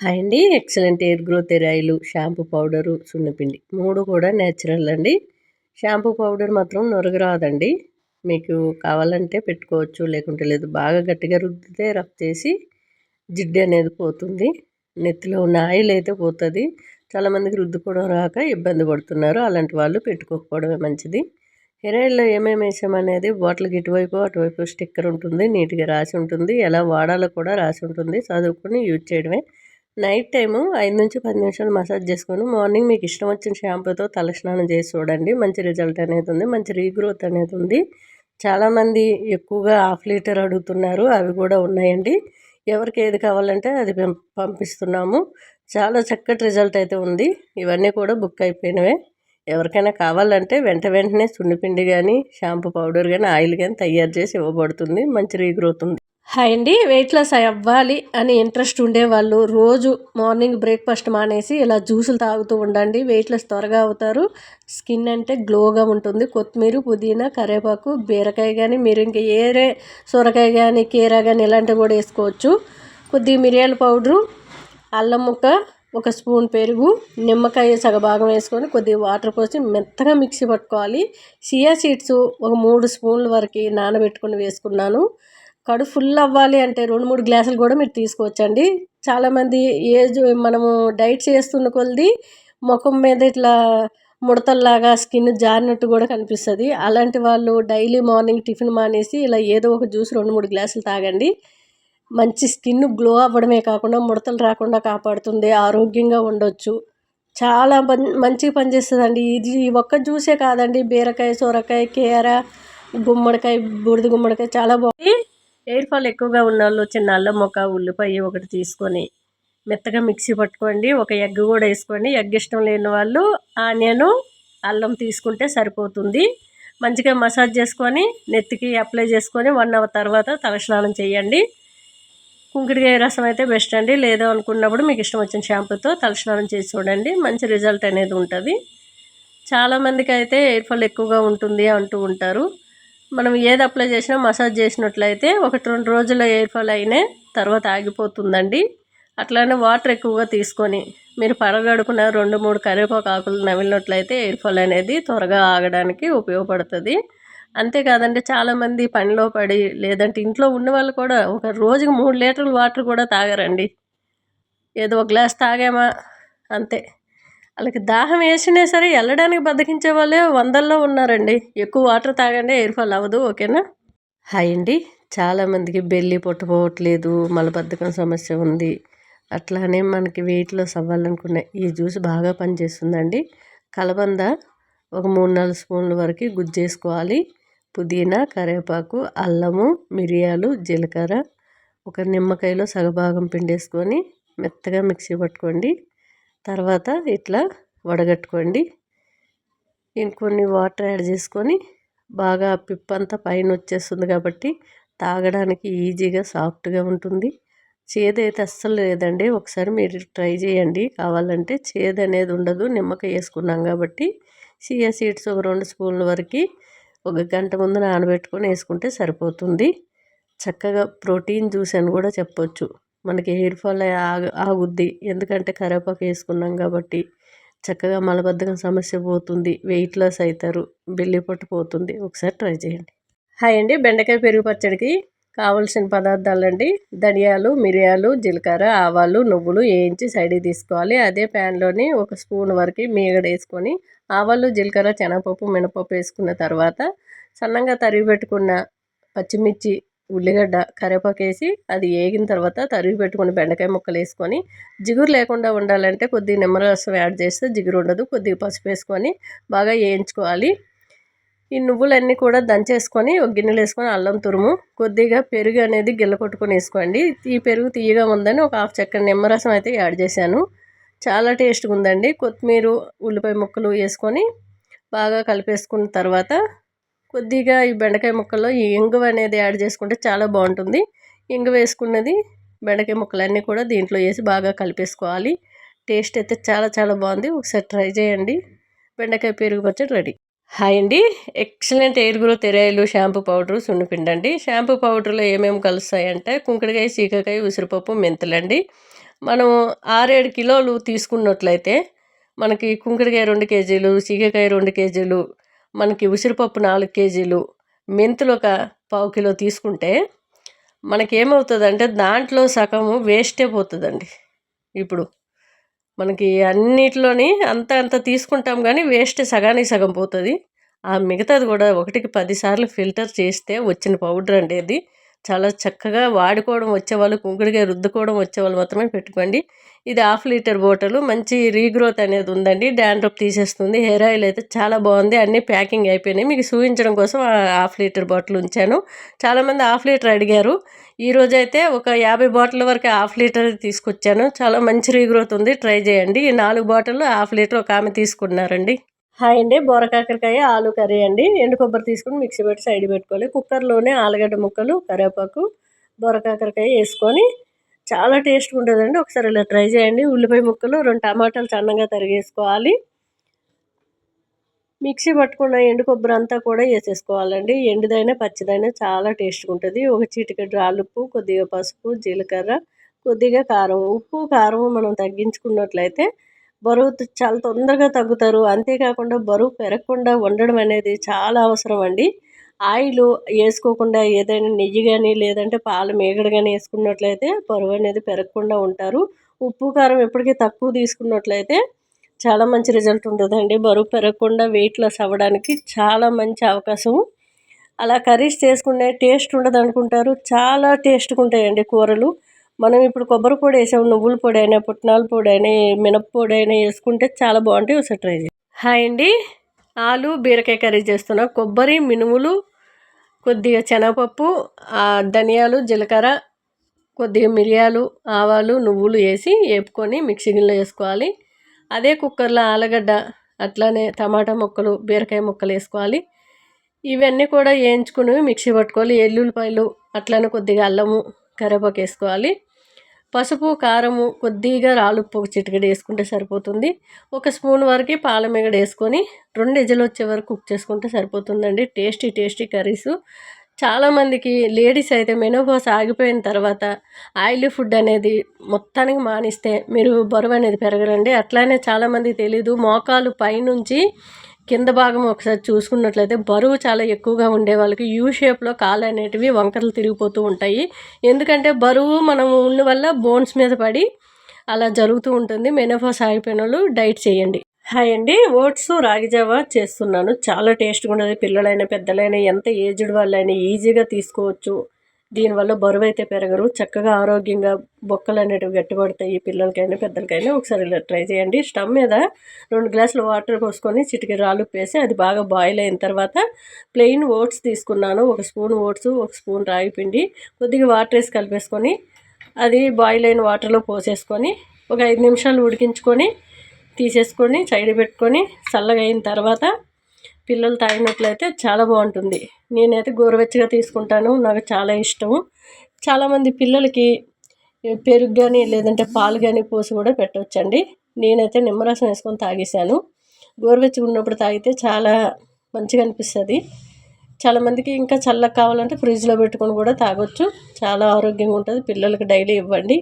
Hi అండి. Excellent hair growth ఎరాయిలు shampoo powder సున్నపిండి మూడు కూడా నేచురల్ అండి. షాంపూ పౌడర్ మాత్రం నొరగ రాదండి మీకు కావాలంటే పెట్టుకోవచ్చు లేకుంటే లేదు. బాగా గట్టిగా రుద్దితే రఫ్ చేసి జిడ్డు అనేది పోతుంది. నెత్తిలో ఉన్న ఆయిల్ అయితే పోతుంది. చాలామందికి రుద్దుకోవడం రాక ఇబ్బంది పడుతున్నారు. అలాంటి వాళ్ళు పెట్టుకోకపోవడమే మంచిది. హెయిర్ ఆయిల్లో ఏమేమి వేసామనేది బాటిల్కి ఇటువైపు అటువైపు స్టిక్కర్ ఉంటుంది నీట్గా రాసి ఉంటుంది. ఎలా వాడాలో కూడా రాసి ఉంటుంది. చదువుకొని యూజ్ చేయడమే. నైట్ టైము ఐదు నుంచి పది నిమిషాలు మసాజ్ చేసుకొని మార్నింగ్ మీకు ఇష్టం వచ్చిన షాంపూతో తలస్నానం చేసి చూడండి. మంచి రిజల్ట్ అనేది ఉంది. మంచి రీగ్రోత్ అనేది ఉంది. చాలామంది ఎక్కువగా హాఫ్ లీటర్ అడుగుతున్నారు. అవి కూడా ఉన్నాయండి. ఎవరికి ఏది కావాలంటే అది పంపిస్తున్నాము. చాలా చక్కటి రిజల్ట్ అయితే ఉంది. ఇవన్నీ కూడా బుక్ అయిపోయినవే. ఎవరికైనా కావాలంటే వెంట వెంటనే సున్నిపిండి కానీ షాంపూ పౌడర్ కానీ ఆయిల్ కానీ తయారు చేసి ఇవ్వబడుతుంది. మంచి రీగ్రోత్ ఉంది. హాయ్ అండి వెయిట్ లాస్ అవ్వాలి అని ఇంట్రెస్ట్ ఉండేవాళ్ళు రోజు మార్నింగ్ బ్రేక్ఫాస్ట్ మానేసి ఇలా జ్యూసులు తాగుతూ ఉండండి వెయిట్ లాస్ త్వరగా అవుతారు. స్కిన్ అంటే గ్లోగా ఉంటుంది. కొత్తిమీర పుదీనా కరివేపాకు బీరకాయ కానీ మీరు ఇంకా ఏరే సొరకాయ కానీ కీరా కానీ ఇలాంటివి కూడా వేసుకోవచ్చు. కొద్దిగా మిరియాల పౌడరు అల్లం ముక్క ఒక స్పూన్ పెరుగు నిమ్మకాయ సగభాగం వేసుకొని కొద్దిగా వాటర్ పోసి మెత్తగా మిక్సీ పట్టుకోవాలి. సియా సీడ్స్ ఒక మూడు స్పూన్ల వరకు నానబెట్టుకొని వేసుకున్నాను. కడు ఫుల్ అవ్వాలి అంటే రెండు మూడు గ్లాసులు కూడా మీరు తీసుకోవచ్చండి. చాలామంది ఏజ్ మనము డైట్ చేస్తున్న కొలది ముఖం మీద ఇట్లా ముడతల్లాగా స్కిన్ జారినట్టు కూడా కనిపిస్తుంది. అలాంటి వాళ్ళు డైలీ మార్నింగ్ టిఫిన్ మానేసి ఇలా ఏదో ఒక జ్యూస్ రెండు మూడు గ్లాసులు తాగండి. మంచి స్కిన్ గ్లో అవ్వడమే కాకుండా ముడతలు రాకుండా కాపాడుతుంది ఆరోగ్యంగా ఉండొచ్చు. చాలా మంచిగా పనిచేస్తుందండి. ఇది ఒక్క జ్యూసే కాదండి. బీరకాయ సొరకాయ కేర గుమ్మడికాయ బూడిద గుమ్మడికాయ చాలా బాగుంది ఎయిర్ ఫాల్ ఎక్కువగా ఉన్న వాళ్ళు చిన్న అల్లం మొక్క ఉల్లిపాయ ఒకటి తీసుకొని మెత్తగా మిక్సీ పట్టుకోండి. ఒక ఎగ్ కూడా వేసుకోండి. ఎగ్ ఇష్టం లేని వాళ్ళు ఆనియను అల్లం తీసుకుంటే సరిపోతుంది. మంచిగా మసాజ్ చేసుకొని నెత్తికి అప్లై చేసుకొని వన్ అవర్ తర్వాత తలస్నానం చేయండి. కుంకుడికాయ రసం అయితే బెస్ట్ అండి. లేదో అనుకున్నప్పుడు మీకు ఇష్టం వచ్చిన షాంపూతో తలస్నానం చేసి చూడండి. మంచి రిజల్ట్ అనేది ఉంటుంది. చాలామందికి అయితే ఎయిర్ ఫాల్ ఎక్కువగా ఉంటుంది అంటూ ఉంటారు. మనం ఏది అప్లై చేసినా మసాజ్ చేసినట్లయితే ఒకటి రెండు రోజుల ఎయిర్ ఫాల్ అయినా తర్వాత ఆగిపోతుందండి. అట్లానే వాటర్ ఎక్కువగా తీసుకొని మీరు పడగడుపున రెండు మూడు కరివేపాకు ఆకులు నమిలినట్లయితే ఎయిర్ ఫాల్ అనేది త్వరగా ఆగడానికి ఉపయోగపడుతుంది. అంతేకాదండి చాలామంది పనిలో పడి లేదంటే ఇంట్లో ఉన్న వాళ్ళు కూడా ఒక రోజుకి మూడు లీటర్ల వాటర్ కూడా తాగరండి. ఏదో ఒక గ్లాస్ తాగామా? అంతే. వాళ్ళకి దాహం వేసినా సరే వెళ్ళడానికి బద్దకించే వాళ్ళే వందల్లో ఉన్నారండి. ఎక్కువ వాటర్ తాగండి ఎయిర్ ఫాల్ అవ్వదు ఓకేనా? హాయ్ అండి. చాలామందికి బెల్లి పొట్టపోవట్లేదు మలబద్ధకం సమస్య ఉంది. అట్లానే మనకి వెయిట్ లాస్ అవ్వాలనుకునే ఈ జ్యూస్ బాగా పనిచేస్తుందండి. కలబంద ఒక మూడు నాలుగు స్పూన్ల వరకు గుజ్జేసుకోవాలి. పుదీనా కరివేపాకు అల్లము మిరియాలు జీలకర్ర ఒక నిమ్మకాయలో సగభాగం పిండేసుకొని మెత్తగా మిక్సీ పట్టుకోండి. తర్వాత ఇట్లా వడగట్టుకోండి. ఇంకొన్ని వాటర్ యాడ్ చేసుకొని బాగా పిప్పంతా పైన వచ్చేస్తుంది కాబట్టి తాగడానికి ఈజీగా సాఫ్ట్గా ఉంటుంది. చేదు అయితే అస్సలు లేదండి. ఒకసారి మీరు ట్రై చేయండి. కావాలంటే చేదు అనేది ఉండదు. నిమ్మకాయ వేసుకున్నాం కాబట్టి సియా సీడ్స్ ఒక రెండు స్పూన్ల వరకు ఒక గంట ముందు నానబెట్టుకొని వేసుకుంటే సరిపోతుంది. చక్కగా ప్రోటీన్ జ్యూస్ అని కూడా చెప్పొచ్చు. మనకి హెయిర్ ఫాల్ ఆగుద్ది. ఎందుకంటే కరివేపాకు వేసుకున్నాం కాబట్టి చక్కగా మలబద్ధకం సమస్య పోతుంది. వెయిట్ లాస్ అవుతారు బెల్లి పొట్టు పోతుంది. ఒకసారి ట్రై చేయండి. హాయ్ అండి. బెండకాయ పెరుగు పచ్చడికి కావలసిన పదార్థాలు అండి ధనియాలు మిరియాలు జీలకర్ర ఆవాలు నువ్వులు వేయించి సైడ్కి తీసుకోవాలి. అదే ప్యాన్లోని ఒక స్పూన్ వరకు మీగడ వేసుకొని ఆవాలు జీలకర్ర శనగపప్పు మినపప్పు వేసుకున్న తర్వాత సన్నంగా తరిగి పెట్టుకున్న పచ్చిమిర్చి ఉల్లిగడ్డ కరివేపాకు వేసి అది వేగిన తర్వాత తరిగి పెట్టుకుని బెండకాయ ముక్కలు వేసుకొని జిగురు లేకుండా ఉండాలంటే కొద్దిగా నిమ్మరసం యాడ్ చేస్తే జిగురు ఉండదు కొద్దిగా పసుపు వేసుకొని బాగా వేయించుకోవాలి ఈ నువ్వులన్నీ కూడా దంచేసుకొని ఒక గిన్నెలు వేసుకొని అల్లం తురుము కొద్దిగా పెరుగు అనేది గిల్ల కొట్టుకొని వేసుకోండి. ఈ పెరుగు తీయగా ఉందని ఒక హాఫ్ చక్కెర నిమ్మరసం అయితే యాడ్ చేశాను. చాలా టేస్ట్గా ఉందండి. కొత్తిమీర ఉల్లిపాయ ముక్కలు వేసుకొని బాగా కలిపేసుకున్న తర్వాత కొద్దిగా ఈ బెండకాయ ముక్కల్లో ఈ ఇంగువ అనేది యాడ్ చేసుకుంటే చాలా బాగుంటుంది. ఇంగు వేసుకున్నది బెండకాయ ముక్కలన్నీ కూడా దీంట్లో వేసి బాగా కలిపేసుకోవాలి. టేస్ట్ అయితే చాలా చాలా బాగుంది. ఒకసారి ట్రై చేయండి. బెండకాయ పెరుగు పచ్చడి రెడీ. హాయ్ అండి. Excellent hair growth shampoo powder సున్నిపిండి అండి షాంపూ పౌడర్లో ఏమేమి కలుస్తాయంటే కుంకుడుకాయ చీకకాయ ఉసిరిపప్పు మెంతులండి. మనం ఆరేడు కిలోలు తీసుకున్నట్లయితే మనకి కుంకుడుకాయ రెండు కేజీలు చీకకాయ రెండు కేజీలు మనకి ఉసిరిపప్పు నాలుగు కేజీలు మెంతులు ఒక పావు కిలో తీసుకుంటే మనకి ఏమవుతుందంటే దాంట్లో సగము వేస్టే పోతుందండి. ఇప్పుడు మనకి అన్నిటిలోని అంత అంత తీసుకుంటాం కానీ వేస్ట్ సగానికి సగం పోతుంది. ఆ మిగతాది కూడా ఒకటికి పదిసార్లు ఫిల్టర్ చేస్తే వచ్చిన పౌడర్ అండి అది చాలా చక్కగా వాడుకోవడం వచ్చేవాళ్ళు కుంకుడికాయ రుద్దుకోవడం వచ్చేవాళ్ళు మాత్రమే పెట్టుకోండి. ఇది హాఫ్ లీటర్ బాటిల్ మంచి రీగ్రోత్ అనేది ఉందండి డాండ్రప్ తీసేస్తుంది హెయిర్ ఆయిల్ అయితే చాలా బాగుంది అన్నీ ప్యాకింగ్ అయిపోయినాయి. మీకు చూపించడం కోసం హాఫ్ లీటర్ బాటిల్ ఉంచాను. చాలామంది హాఫ్ లీటర్ అడిగారు. ఈరోజు అయితే ఒక యాభై బాటిల్ వరకు హాఫ్ లీటర్ తీసుకొచ్చాను. చాలా మంచి రీగ్రోత్ ఉంది ట్రై చేయండి. ఈ నాలుగు బాటిల్ హాఫ్ లీటర్ ఒక ఆమె తీసుకున్నారండి. హాయ్ అండి. బోరకాకరకాయ ఆలు కర్రీ అండి. ఎండు కొబ్బరి తీసుకుని మిక్సీ పెట్టి సైడ్ పెట్టుకోవాలి. కుక్కర్లోనే ఆలుగడ్డ ముక్కలు కరివేపాకు బోరకాకరకాయ వేసుకొని చాలా టేస్ట్గా ఉంటుందండి. ఒకసారి ఇలా ట్రై చేయండి. ఉల్లిపాయ ముక్కలు రెండు టమాటాలు సన్నగా తరిగేసుకోవాలి. మిక్సీ పట్టుకున్న ఎండు కొబ్బరి అంతా కూడా వేసేసుకోవాలండి. ఎండుదైనా పచ్చిదైనా చాలా టేస్ట్గా ఉంటుంది. ఒక చిటికెడు రాళ్ళుప్పు కొద్దిగా పసుపు జీలకర్ర కొద్దిగా కారం. ఉప్పు కారం మనం తగ్గించుకున్నట్లయితే బరువు చాలా తొందరగా తగ్గుతారు. అంతేకాకుండా బరువు పెరగకుండా ఉండడం అనేది చాలా అవసరం అండి. ఆయిల్ వేసుకోకుండా ఏదైనా నెయ్యి కానీ లేదంటే పాలు మేగడ కానీ వేసుకున్నట్లయితే బరువు అనేది పెరగకుండా ఉంటారు. ఉప్పు కారం ఎప్పటికీ తక్కువ తీసుకున్నట్లయితే చాలా మంచి రిజల్ట్ ఉంటుందండి. బరువు పెరగకుండా వెయిట్ లాస్ అవ్వడానికి చాలా మంచి అవకాశం. అలా కర్రీస్ చేసుకునే టేస్ట్ ఉండదు అనుకుంటారు చాలా టేస్ట్గా ఉంటాయండి కూరలు. మనం ఇప్పుడు కొబ్బరి పొడి వేసాము నువ్వుల పొడి అయినా పుట్నాల పొడి అయినా మినప్పొడి అయినా వేసుకుంటే చాలా బాగుంటాయి. ఒకసారి ట్రై చేయండి హాయ్ అండి. ఆలు బీరకాయ కర్రీ చేస్తున్నా. కొబ్బరి మినుములు కొద్దిగా శనగపప్పు ధనియాలు జీలకర్ర కొద్దిగా మిరియాలు ఆవాలు నువ్వులు వేసి వేపుకొని మిక్సీ గిన్నెలో వేసుకోవాలి. అదే కుక్కర్లో ఆలుగడ్డ అట్లానే టమాటా ముక్కలు బీరకాయ ముక్కలు వేసుకోవాలి. ఇవన్నీ కూడా వేయించుకుని మిక్సీ పట్టుకోవాలి ఎల్లుల్లిపాయలు అట్లానే కొద్దిగా అల్లము కరివేపాకు వేసుకోవాలి. పసుపు కారము కొద్దిగా రాలుప్పు చిటికెడు వేసుకుంటే సరిపోతుంది. ఒక స్పూన్ వరకు పాల మిగడ వేసుకొని రెండు ఎజలు వచ్చే వరకు కుక్ చేసుకుంటే సరిపోతుందండి. Tasty tasty curries. చాలామందికి లేడీస్ అయితే మెనోపాస్ ఆగిపోయిన తర్వాత ఆయిలీ ఫుడ్ అనేది మొత్తానికి మానిస్తే మీరు బరువు అనేది పెరగరండి. అట్లానే చాలామందికి తెలీదు. మోకాలు పైనుంచి కింద భాగం ఒకసారి చూసుకున్నట్లయితే బరువు చాలా ఎక్కువగా ఉండే వాళ్ళకి యూ షేప్లో కాళ్ళు అనేటివి వంకరలు తిరిగిపోతూ ఉంటాయి. ఎందుకంటే బరువు మనం ఉన్న వల్ల బోన్స్ మీద పడి అలా జరుగుతూ ఉంటుంది. మెనోఫాస్ ఆగిపోయిన వాళ్ళు డైట్ చేయండి. హాయ్ అండి. ఓట్స్ రాగి జావా చేస్తున్నాను. చాలా టేస్ట్గా ఉంటుంది పిల్లలైనా పెద్దలైనా ఎంత ఏజ్డ్ వాళ్ళైనా ఈజీగా తీసుకోవచ్చు. దీనివల్ల బరువు అయితే పెరగరు. చక్కగా ఆరోగ్యంగా బొక్కలు అనేటివి గట్టిపడతాయి పిల్లలకైనా పెద్దలకైనా ఒకసారి ఇలా ట్రై చేయండి. స్టవ్ మీద రెండు గ్లాసులు వాటర్ పోసుకొని చిటికి రాళ్ళు పేసి అది బాగా బాయిల్ అయిన తర్వాత ప్లెయిన్ ఓట్స్ తీసుకున్నాను. ఒక స్పూన్ ఓట్స్ ఒక స్పూన్ రాగి పిండి కొద్దిగా వాటర్ వేసి కలిపేసుకొని అది బాయిల్ అయిన వాటర్లో పోసేసుకొని ఒక ఐదు నిమిషాలు ఉడికించుకొని తీసేసుకొని సైడ్ పెట్టుకొని చల్లగా అయిన తర్వాత పిల్లలు తాగినట్లయితే చాలా బాగుంటుంది. నేనైతే గోరువెచ్చగా తీసుకుంటాను. నాకు చాలా ఇష్టం చాలామంది పిల్లలకి పెరుగు కానీ లేదంటే పాలు కానీ పోసి కూడా పెట్టవచ్చండి నేనైతే నిమ్మరసం వేసుకొని తాగేసాను గోరువెచ్చగా ఉన్నప్పుడు తాగితే చాలా మంచిగా అనిపిస్తుంది. చాలామందికి ఇంకా చల్లగా కావాలంటే ఫ్రిడ్జ్లో పెట్టుకొని కూడా తాగొచ్చు. చాలా ఆరోగ్యంగా ఉంటుంది. పిల్లలకి డైలీ ఇవ్వండి.